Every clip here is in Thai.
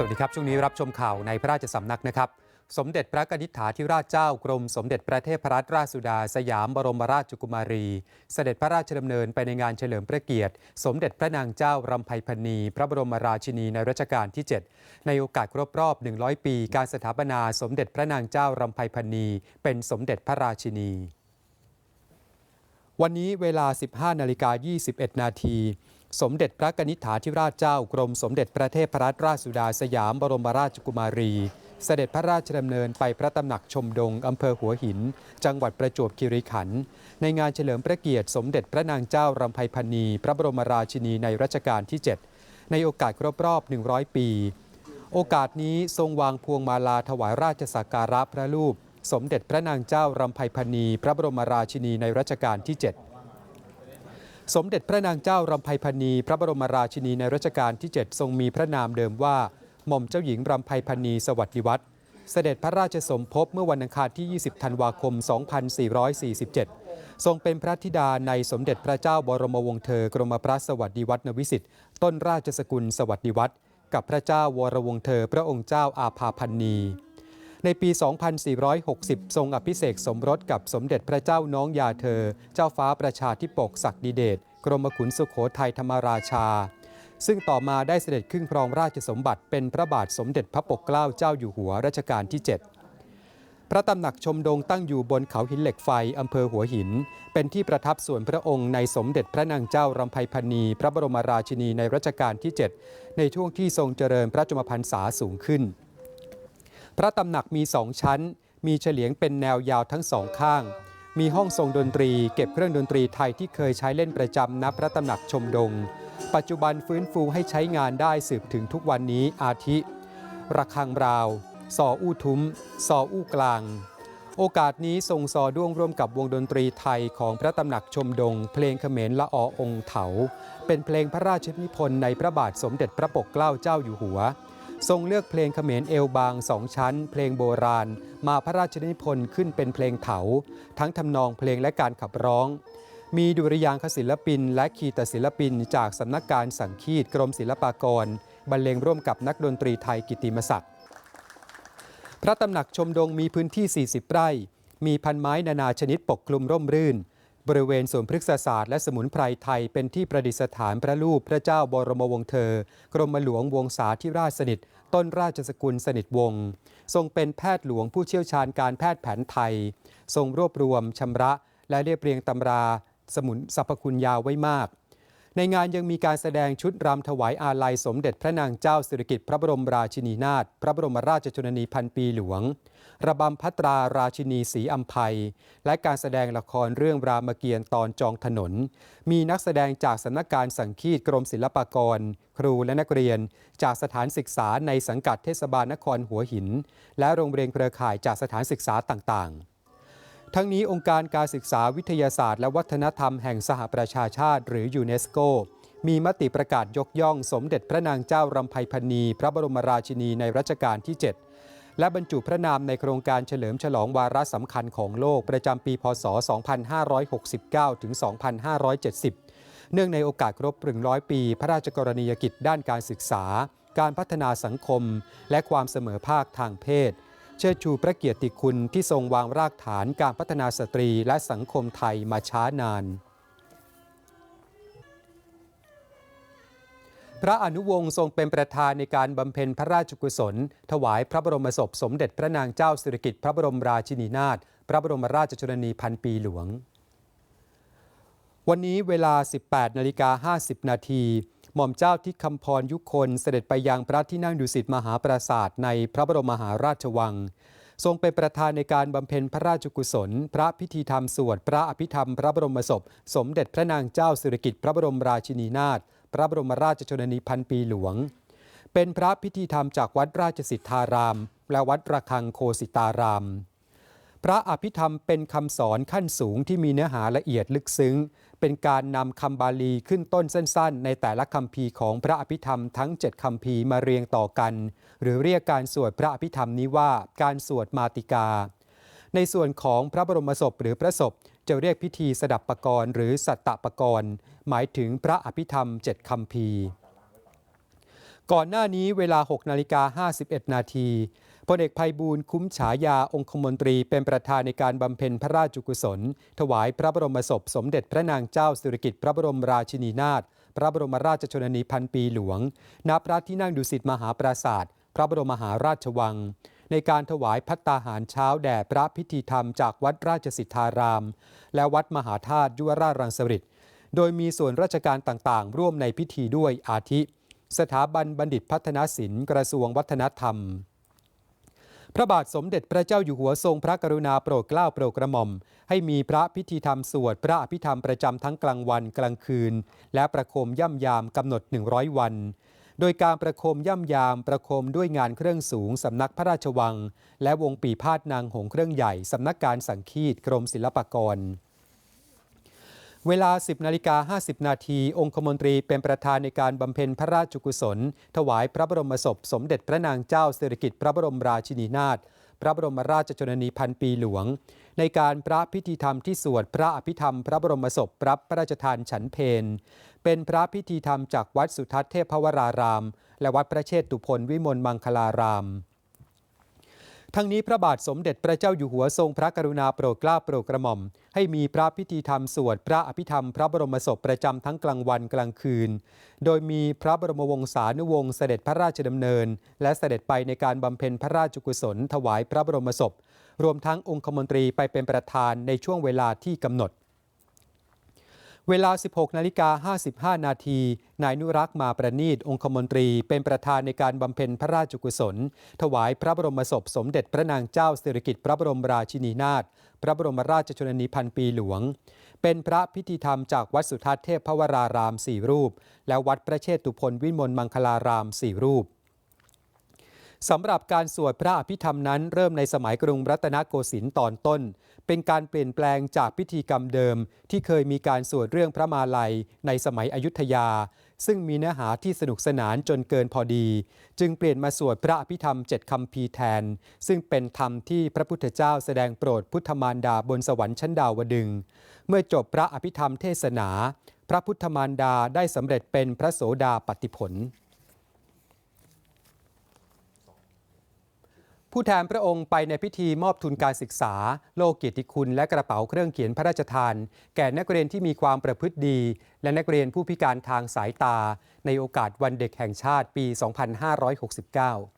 สวัสดีครับ ช่วงนี้รับชมข่าวในพระราชสำนักนะครับ สมเด็จพระกนิษฐาธิราชเจ้ากรม สมเด็จพระเทพรัตนราชสุดา สยามบรมราชกุมารี เสด็จพระราชดำเนินไปในงานเฉลิมพระเกียรติ สมเด็จพระนางเจ้ารำไพพรรณี พระบรมราชินีในรัชกาลที่ 7 ในโอกาสครบรอบ 100 ปี การสถาปนาสมเด็จพระนางเจ้ารำไพพรรณี เป็นสมเด็จพระราชินี วันนี้เวลา 15นาฬิกา21นาที สมเด็จพระกนิษฐาธิราชเจ้ากรมสมเด็จพระเทพรัตนราชสุดาสยามบรมราชกุมารี เสด็จพระราชดำเนินไปพระตำหนักชมดงอำเภอหัวหิน จังหวัดประจวบคีรีขันธ์ในงานเฉลิมพระเกียรติสมเด็จพระนางเจ้ารำไพพรรณี พระบรมราชินีในรัชกาลที่ 7 ในโอกาสครบรอบ 100 ปี โอกาสนี้ทรงวางพวงมาลาถวายราชสักการะพระรูป สมเด็จพระนางเจ้ารำไพพรรณี พระบรมราชินีในรัชกาลที่ 7 สมเด็จพระนางเจ้ารำไพพรรณีพระบรมราชินีในรัชกาลที่ 7 ทรงมีพระนามเดิมว่า หม่อมเจ้าหญิงรำไพพรรณีสวัสดิวัฒน์เสด็จพระราชสมภพเมื่อวันอังคารที่ 20 ธันวาคม 2447 ทรงเป็นพระธิดาในสมเด็จพระเจ้าบรมวงศ์เธอกรมพระสวัสดิวัฒนวิสิทธิ์ต้นราชสกุลสวัสดิวัฒน์กับพระเจ้าวรวงศ์เธอพระองค์เจ้าอาภาพันนี ในปี 2460 ทรงอภิเษกสมรสกับสมเด็จพระเจ้าน้องยาเธอ เจ้าฟ้าประชาธิปกศักดิเดชกรมขุนสุขโขทัยธรรมราชา ซึ่งต่อมาได้เสด็จขึ้นครองราชสมบัติเป็นพระบาทสมเด็จพระปกเกล้าเจ้าอยู่หัวรัชกาลที่ 7 พระตำหนักชมดงตั้งอยู่บนเขาหินเหล็กไฟอำเภอหัวหิน เป็นที่ประทับส่วนพระองค์ในสมเด็จพระนางเจ้ารำไพพรรณี พระบรมราชินีในรัชกาลที่ 7 ในช่วงที่ทรงเจริญพระชมพรรษาสูงขึ้น พระตำหนักมีสองชั้น มีเฉลียงเป็นแนวยาวทั้งสองข้าง มีห้องทรงดนตรีเก็บเครื่องดนตรีไทยที่เคยใช้เล่นประจำณพระตำหนักชมดง ปัจจุบันฟื้นฟูให้ใช้งานได้สืบถึงทุกวันนี้อาทิ ระฆังราวซออู้ทุ้มซออู้กลาง โอกาสนี้ทรงซอด้วงร่วมกับวงดนตรีไทยของพระตำหนักชมดง เพลงเขมรละออองค์เถา เป็นเพลงพระราชนิพนธ์ในพระบาทสมเด็จพระปกเกล้าเจ้าอยู่หัว ทรงเลือกเพลงเขมรเอวบางสองชั้น เพลงโบราณ มาพระราชนิพนธ์ขึ้นเป็นเพลงเถา ทั้งทำนองเพลงและการขับร้อง มีดุริยางคศิลปิน และคีตศิลปิน จากสำนักการสังคีตกรมศิลปากร บรรเลงร่วมกับนักดนตรีไทยกิตติมศักดิ์พระตำหนักชมดงมีพื้นที่ 40 ไร่ มีพันไม้นานาชนิดปกคลุมร่มรื่น บริเวณสวนพฤกษศาสตร์และสมุนไพรไทยเป็นที่ประดิษฐานพระรูปพระเจ้าบรมวงศ์เธอ กรมหลวงวงศาธิราชสนิท ต้นราชสกุลสนิทวงศ์ทรงเป็นแพทย์หลวงผู้เชี่ยวชาญการแพทย์แผนไทย ทรงรวบรวมชำระ และเรียบเรียงตำราสมุนสรรพคุณยาวไว้มาก ในงานยังมีการแสดงชุดรำถวายอาลัยสมเด็จพระนางเจ้าสิริกิติ์พระบรมราชินีนาถพระบรมราชชนนีพันปีหลวง ระบำพัตราราชินีสีอัมภัย และการแสดงละครเรื่องรามเกียรติ์ตอนจองถนน มีนักแสดงจากสำนักการสังคีตกรมศิลปากร ครูและนักเรียน จากสถานศึกษาในสังกัดเทศบาลนครหัวหิน และโรงเรียนเครือข่ายจากสถานศึกษาต่างๆทั้งนี้องค์การการศึกษาวิทยาศาสตร์ และวัฒนธรรมแห่งสหประชาชาติ หรือยูเนสโก มีมติประกาศยกย่องสมเด็จพระนางเจ้ารำไพพรรณี พระบรมราชินีในรัชกาลที่ 7 และบรรจุพระนามในโครงการเฉลิมฉลองวาระสำคัญของโลกประจำปี พศ 2569 ถึง 2570 เนื่องในโอกาสครบ100ปี พระราชกรณียกิจด้านการศึกษา การพัฒนาสังคม และความเสมอภาคทางเพศ เชิดชูพระเกียรติคุณที่ทรงวางรากฐานการพัฒนาสตรีและสังคมไทยมาช้านาน พระอนุวงศ์ทรงเป็นประธานในการบำเพ็ญพระราชกุศล ถวายพระบรมศพสมเด็จพระนางเจ้าสิริกิติ์พระบรมราชินีนาถพระบรมราชชนนีพันปีหลวง วันนี้เวลา 18นาฬิกา50 นาทีหม่อมเจ้าทิคำพรยุคนเสด็จไปยังพระที่นั่งดุสิตมหาปราสาทในพระบรมมหาราชวัง ทรงเป็นประธานในการบำเพ็ญพระราชกุศล พระพิธีธรรมสวดพระอภิธรรม พระบรมศพ สมเด็จพระนางเจ้าสิริกิติ์พระบรมราชินีนาถ พระบรมราชชนนีพันปีหลวง เป็นพระพิธีธรรมจากวัดราชสิทธาราม และวัดระฆังโคสิตาราม พระอภิธรรมเป็นคำสอนขั้นสูงที่มีเนื้อหาละเอียดลึกซึ้ง เป็นการนำคำบาลีขึ้นต้นสั้นๆ ในแต่ละคำพีของพระอภิธรรมทั้ง 7คำพีมาเรียงต่อกัน หรือเรียกการสวดพระอภิธรรมนี้ว่าการสวดมาติกา ในส่วนของพระบรมศพหรือพระศพจะเรียกพิธีสดับปกรณ์หรือสัตตปกรณ์ หมายถึงพระอภิธรรมเจ็ดคำพีก่อนหน้านี้เวลา 6 นาฬิกา 51 นาทีพลเอกภัยบูลย์คุ้มฉายาองคมนตรีเป็นประธานในการบำเพ็ญพระราชกุศล ถวายพระบรมศพสมเด็จพระนางเจ้าสิริกิติ์พระบรมราชินีนาถพระบรมราชชนนีพันปีหลวง ณ พระที่นั่งดุสิตมหาปราศาสตร์พระบรมมหาราชวัง ในการถวายพัตตาหารเช้าแด่พระพิธีธรรมจากวัดราชสิทธาราม และวัดมหาธาตุยุวราชรังสฤษฎ โดยมีส่วนราชการต่างๆ ร่วมในพิธีด้วยอาทิ สถาบันบัณฑิตพัฒนศิลป์กระทรวงวัฒนธรรม พระบาทสมเด็จพระเจ้าอยู่หัวทรงพระกรุณาโปรดเกล้าโปรดกระหม่อม ให้มีพระพิธีธรรมสวดพระอภิธรรมประจำทั้งกลางวันกลางคืน และประโคมย่ำยามกำหนด 100 วันโดยการประโคมย่ำยามประโคมด้วยงานเครื่องสูงสำนักพระราชวัง และวงปีพาดนางหงส์เครื่องใหญ่สำนักการสังคีตกรมศิลปากร เวลา 10นาฬิกา50 นาที องคมนตรีเป็นประธานในการบำเพ็ญพระราชกุศล ถวายพระบรมศพ สมเด็จพระนางเจ้าสิริกิติ์พระบรมราชินีนาถพระบรมราชชนนีพันปีหลวง ในการพระพิธีธรรมที่สวดพระอภิธรรม พระบรมศพรับพระราชทานฉันเพนเป็นพระพิธีธรรมจากวัดสุทัศน์เทพวราราม และวัดพระเชษฐุพนวิมลมังคลาราม ทั้งนี้พระบาทสมเด็จพระเจ้าอยู่หัวทรงพระกรุณาโปรดเกล้าโปรดกระหม่อม ให้มีพระพิธีธรรมสวดพระอภิธรรมพระบรมศพประจำทั้งกลางวันกลางคืน โดยมีพระบรมวงศานุวงศ์เสด็จพระราชดำเนิน และเสด็จไปในการบำเพ็ญพระราชกุศล ถวายพระบรมศพ รวมทั้งองคมนตรีไปเป็นประธานในช่วงเวลาที่กำหนด เวลา 16 นาฬิกา 55 นาที นายนุรักษ์มาประนีต องคมนตรี เป็นประธานในการบำเพ็ญพระราชกุศล ถวายพระบรมศพสมเด็จพระนางเจ้าสิริกิติ์พระบรมราชินีนาถ พระบรมราชชนนีพันปีหลวง เป็นพระพิธีธรรมจากวัดสุทัศน์เทพพวรารามสี่รูป และวัดพระเชษฐุพนวิมลมังคลารามสี่รูป สำหรับการสวดพระอภิธรรมนั้น เริ่มในสมัยกรุงรัตนโกสินทร์ตอนต้น เป็นการเปลี่ยนแปลงจากพิธีกรรมเดิม ที่เคยมีการสวดเรื่องพระมาลัยในสมัยอยุธยา ซึ่งมีเนื้อหาที่สนุกสนานจนเกินพอดี จึงเปลี่ยนมาสวดพระอภิธรรมเจ็ดคำพีแทน ซึ่งเป็นธรรมที่พระพุทธเจ้าแสดงโปรดพุทธมารดาบนสวรรค์ชั้นดาวดึง เมื่อจบพระอภิธรรมเทศนา พระพุทธมารดาได้สำเร็จเป็นพระโสดาปัตติผล ผู้แทนพระองค์ไปในพิธีมอบทุนการศึกษา โลกเกียรติคุณ และกระเป๋าเครื่องเขียนพระราชทาน แก่นักเรียนที่มีความประพฤติดี และนักเรียนผู้พิการทางสายตา ในโอกาสวันเด็กแห่งชาติปี 2569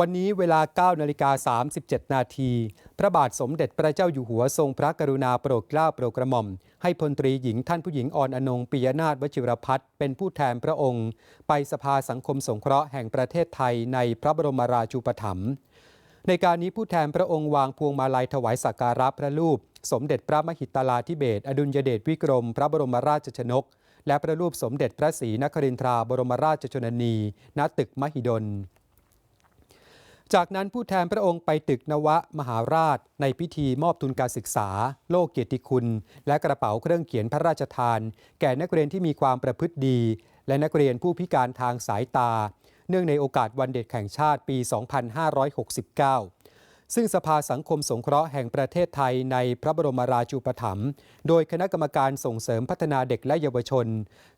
วันนี้เวลา 9 นาฬิกา 37 นาที พระบาทสมเด็จพระเจ้าอยู่หัวทรงพระกรุณาโปรดเกล้าโปรดกระหม่อม ให้พลตรีหญิงท่านผู้หญิงอ่อนอนงปิยนาถวชิรพัฒน์เป็นผู้แทนพระองค์ ไปสภาสังคมสงเคราะห์แห่งประเทศไทยในพระบรมราชูปถัมภ์ในการนี้ผู้แทนพระองค์วางพวงมาลัยถวายสักการะพระรูป สมเด็จพระมหิตลาธิเบศอดุลยเดชวิกรม พระบรมราชชนก และพระรูปสมเด็จพระศรีนครินทราบรมราชชนนี ณตึกมหิดล จากนั้นผู้แทนพระองค์ไปตึกนวะมหาราช ในพิธีมอบทุนการศึกษา โลกเกียรติคุณ และกระเป๋าเครื่องเขียนพระราชทาน แก่นักเรียนที่มีความประพฤติดี และนักเรียนผู้พิการทางสายตา เนื่องในโอกาสวันเด็กแห่งชาติปี 2569 ซึ่งสภาสังคมสงเคราะห์แห่งประเทศไทยในพระบรมราชูปถัมภ์โดยคณะกรรมการส่งเสริมพัฒนาเด็กและเยาวชน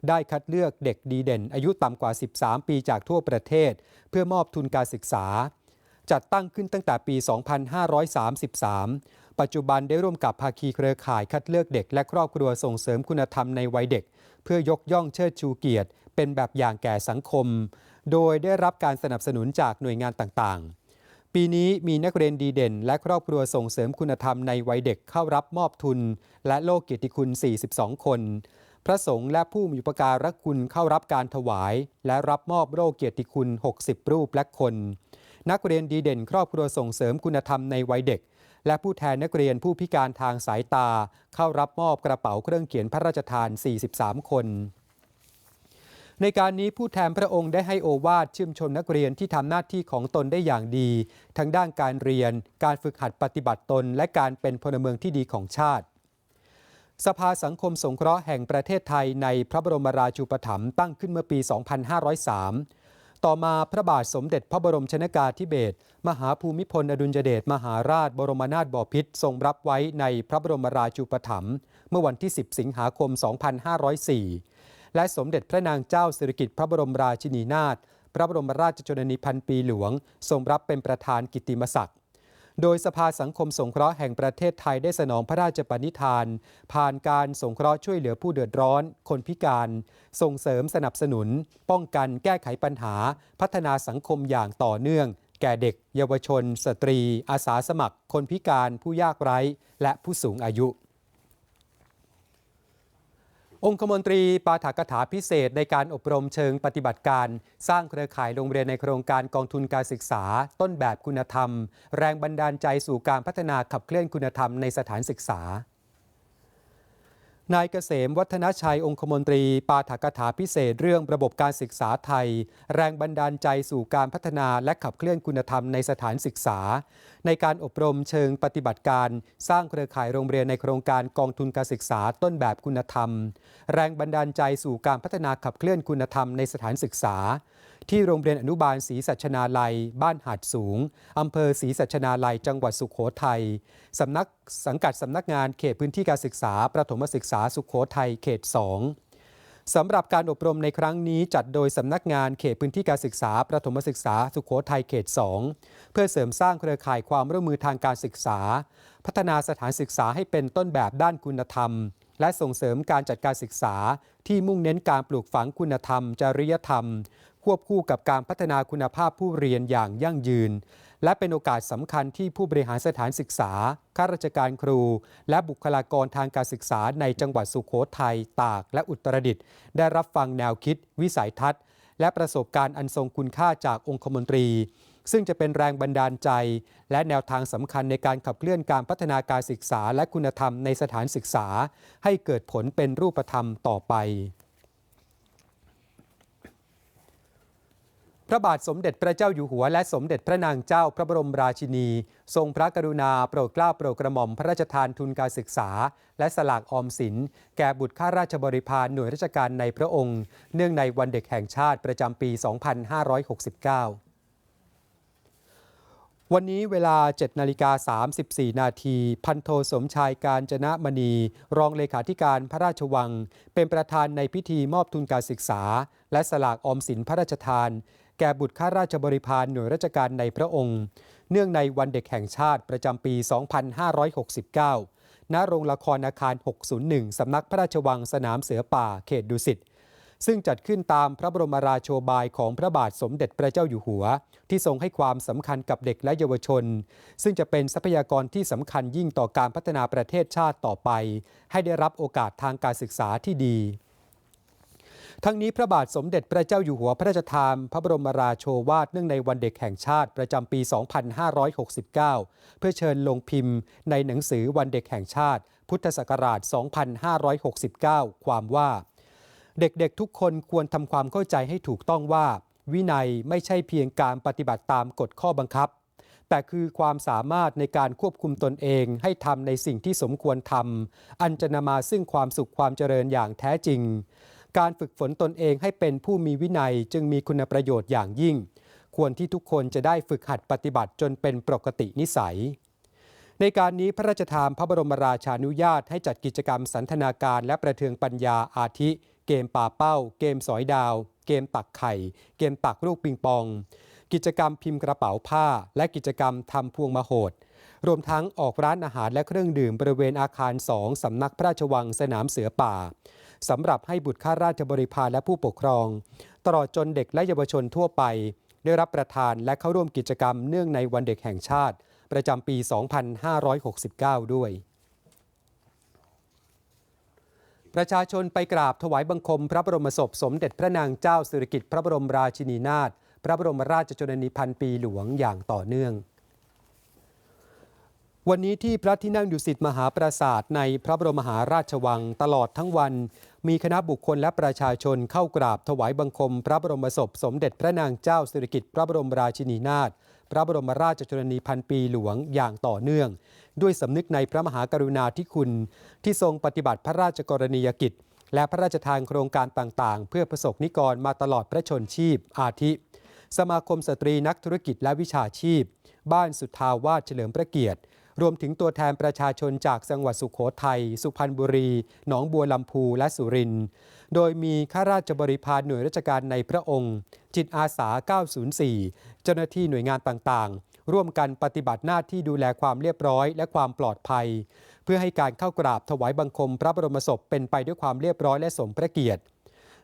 ได้คัดเลือกเด็กดีเด่น อายุต่ำกว่า 13 ปีจากทั่วประเทศ เพื่อมอบทุนการศึกษา จัดตั้งขึ้นตั้งแต่ปี 2533 ปัจจุบันได้ร่วมกับภาคีเครือข่ายคัดเลือกเด็กและครอบครัวส่งเสริมคุณธรรมในวัยเด็ก เพื่อยกย่องเชิดชูเกียรติ เป็นแบบอย่างแก่สังคม โดยได้รับการสนับสนุนจากหน่วยงานต่างๆ ปีนี้มีนักเรียนดีเด่น และครอบครัวส่งเสริมคุณธรรมในวัยเด็กเข้ารับมอบทุน และโลกเกียรติคุณ 42 คน พระสงฆ์และผู้มีอุปการะคุณเข้ารับการถวาย และรับมอบโลกเกียรติคุณ 60 รูปและคน นักเรียนดีเด่นครอบครัวส่งเสริมคุณธรรมในวัยเด็ก และผู้แทนนักเรียนผู้พิการทางสายตา เข้ารับมอบกระเป๋าเครื่องเขียนพระราชทาน 43 คนในการนี้ผู้แทนพระองค์ได้ให้โอวาทชื่นชมนักเรียนที่ทำหน้าที่ของตนได้อย่างดี ทั้งด้านการเรียน การฝึกหัดปฏิบัติตน และการเป็นพลเมืองที่ดีของชาติ สภาสังคมสงเคราะห์แห่งประเทศไทยในพระบรมราชูปถัมภ์ตั้งขึ้นเมื่อปี 2503 ต่อมาพระบาทสมเด็จพระบรมชนากาธิเบศรมหาภูมิพลอดุลยเดชมหาราชบรมนาถบพิตรทรงรับไว้ในพระบรมราชูปถัมภ์เมื่อวันที่ 10 สิงหาคม 2504 และสมเด็จพระนางเจ้าสิริกิติ์พระบรมราชินีนาถพระบรมราชชนนีพันปีหลวง ทรงรับเป็นประธานกิติมศักดิ์ โดยสภาสังคมสงเคราะห์แห่งประเทศไทยได้สนองพระราชปณิธาน ผ่านการสงเคราะห์ช่วยเหลือผู้เดือดร้อน คนพิการ ส่งเสริมสนับสนุน ป้องกันแก้ไขปัญหา พัฒนาสังคมอย่างต่อเนื่อง แก่เด็ก เยาวชน สตรี อาสาสมัคร คนพิการผู้ยากไร้ และผู้สูงอายุ องคมนตรีปาฐกถาพิเศษในการอบรมเชิงปฏิบัติการ สร้างเครือข่ายโรงเรียนในโครงการกองทุนการศึกษา ต้นแบบคุณธรรม แรงบันดาลใจสู่การพัฒนาขับเคลื่อนคุณธรรมในสถานศึกษา นายเกษมวัฒนชัยองคมนตรี ปาฐกถาพิเศษเรื่องระบบการศึกษาไทย แรงบันดาลใจสู่การพัฒนาและขับเคลื่อนคุณธรรมในสถานศึกษา ในการอบรมเชิงปฏิบัติการ สร้างเครือข่ายโรงเรียนในโครงการกองทุนการศึกษาต้นแบบคุณธรรม แรงบันดาลใจสู่การพัฒนาขับเคลื่อนคุณธรรมในสถานศึกษา ที่โรงเรียนอนุบาลศรีสัชนาลัย บ้านหาดสูง อำเภอศรีสัชนาลัย จังหวัดสุขโขทัยสำนักสังกัดสำนักงานเขตพื้นที่การศึกษา ประถมศึกษาสุขโขทัยเขต 2สำหรับการอบรมในครั้งนี้จัดโดยสำนักงานเขตพื้นที่การศึกษา ประถมศึกษา สุขโขทัยเขต 2 เพื่อเสริมสร้างเครือข่ายความร่วมมือทางการศึกษา พัฒนาสถานศึกษาให้เป็นต้นแบบด้านคุณธรรมและส่งเสริมการจัดการศึกษาที่มุ่งเน้นการปลูกฝังคุณธรรม จริยธรรม ควบคู่กับการพัฒนาคุณภาพผู้เรียนอย่างยั่งยืน และเป็นโอกาสสำคัญที่ผู้บริหารสถานศึกษาข้าราชการครู และบุคลากรทางการศึกษาในจังหวัดสุโขทัยตาก และอุตรดิตถ์ได้รับฟังแนวคิด วิสัยทัศน์ และประสบการณ์อันทรงคุณค่าจากองคมนตรี ซึ่งจะเป็นแรงบันดาลใจ และแนวทางสำคัญในการขับเคลื่อนการพัฒนาการศึกษา และคุณธรรมในสถานศึกษา ให้เกิดผลเป็นรูปธรรมต่อไป ระบาทสมเด็จพระเจ้าอยู่หัวและสมเด็จพระนางเจ้าพระบรมราชินี ทรงพระกรุณาโปรดเกล้าโปรดกระหม่อมพระราชทานทุนการศึกษา และสลากออมสิน แก่บุตรข้าราชบริพารหน่วยราชการในพระองค์ เนื่องในวันเด็กแห่งชาติประจำปี 2569วันนี้เวลา 7 นาฬิกา 34 นาที พันโทสมชายการจนะมณี รองเลขาธิการพระราชวัง เป็นประธานในพิธีมอบทุนการศึกษา และสลากออมสินพระราชทาน แก่บุตรข้าราชบริพารหน่วยราชการในพระองค์ เนื่องในวันเด็กแห่งชาติประจำปี 2569 ณ โรงละครอาคาร 601 สำนักพระราชวังสนามเสือป่าเขตดุสิต ซึ่งจัดขึ้นตามพระบรมราโชบายของพระบาทสมเด็จพระเจ้าอยู่หัว ที่ทรงให้ความสำคัญกับเด็กและเยาวชน ซึ่งจะเป็นทรัพยากรที่สำคัญยิ่งต่อการพัฒนาประเทศชาติต่อไป ให้ได้รับโอกาสทางการศึกษาที่ดี ทั้งนี้พระบาทสมเด็จพระเจ้าอยู่หัวพระราชทานพระบรมราโชวาทเนื่องในวันเด็กแห่งชาติประจำปี 2569 เพื่อเชิญลงพิมพ์ในหนังสือวันเด็กแห่งชาติ พุทธศักราช 2569 ความว่า เด็กๆทุกคนควรทำความเข้าใจให้ถูกต้องว่า วินัยไม่ใช่เพียงการปฏิบัติตามกฎข้อบังคับ แต่คือความสามารถในการควบคุมตนเองให้ทำในสิ่งที่สมควรทำอันจะนำมาซึ่งความสุขความเจริญอย่างแท้จริง การฝึกฝนตนเองให้เป็นผู้มีวินัยจึงมีคุณประโยชน์อย่างยิ่ง ควรที่ทุกคนจะได้ฝึกหัดปฏิบัติจนเป็นปกตินิสัย ในการนี้พระราชทานพระบรมราชานุญาตให้จัดกิจกรรมสันทนาการและประเทืองปัญญาอาทิ เกมป่าเป้า เกมสอยดาว เกมตักไข่ เกมตักลูกปิงปอง กิจกรรมพิมพ์กระเป๋าผ้า และกิจกรรมทำพวงมโหดรวมทั้งออกร้านอาหารและเครื่องดื่มบริเวณอาคาร 2 สำนักพระราชวังสนามเสือป่า สำหรับให้บุตรข้าราชบริพารและผู้ปกครอง ตลอดจนเด็กและเยาวชนทั่วไป ได้รับประทานและเข้าร่วมกิจกรรมเนื่องในวันเด็กแห่งชาติ ประจำปี 2569 ด้วยประชาชนไปกราบถวายบังคม พระบรมศพสมเด็จพระนางเจ้าสิริกิติ์พระบรมราชินีนาถพระบรมราชชนนีพันปีหลวงอย่างต่อเนื่อง วันนี้ที่พระที่นั่งดุสิตมหาปราสาทในพระบรมมหาราชวังตลอดทั้งวัน มีคณะบุคคลและประชาชนเข้ากราบถวายบังคม พระบรมศพสมเด็จพระนางเจ้าสิริกิติ์พระบรมราชินีนาถพระบรมราชชนนีพันปีหลวงอย่างต่อเนื่อง ด้วยสำนึกในพระมหากรุณาธิคุณ ที่ทรงปฏิบัติพระราชกรณียกิจ และพระราชทานโครงการต่างๆ เพื่อประสบนิกรมาตลอดพระชนชีพ อาทิ สมาคมสตรีนักธุรกิจและวิชาชีพ บ้านสุทาวาสเฉลิมพระเกียรติ รวมถึงตัวแทนประชาชนจากจังหวัดสุขโขทัย สุพรรณบุรี หนองบัวลำพูและสุรินทร์ โดยมีข้าราชบริพารหน่วยราชการในพระองค์ จิตอาสา 904 เจ้าหน้าที่หน่วยงานต่างๆ ร่วมกันปฏิบัติหน้าที่ดูแลความเรียบร้อย และความปลอดภัย เพื่อให้การเข้ากราบถวายบังคมพระบรมศพเป็นไปด้วยความเรียบร้อยและสมพระเกียรติ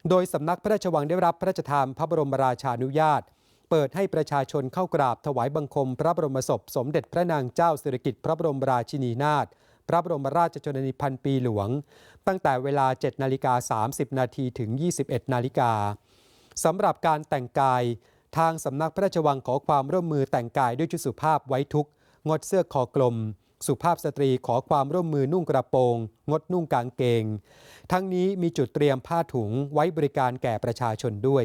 โดยสำนักพระราชวังได้รับพระราชทานพระบรมราชานุญาต เปิดให้ประชาชนเข้ากราบถวายบังคม พระบรมศพ สมเด็จพระนางเจ้าสิริกิติ์พระบรมราชินีนาถพระบรมราชชนนีพันปีหลวง ตั้งแต่เวลา 7 นาฬิกา 30 นาทีถึง 21 นาฬิกาสำหรับการแต่งกาย ทางสำนักพระราชวังขอความร่วมมือแต่งกายด้วยชุดสุภาพไว้ทุกงดเสื้อคอกลม สุภาพสตรีขอความร่วมมือนุ่งกระโปรง งดนุ่งกางเกง ทั้งนี้มีจุดเตรียมผ้าถุงไว้บริการแก่ประชาชนด้วย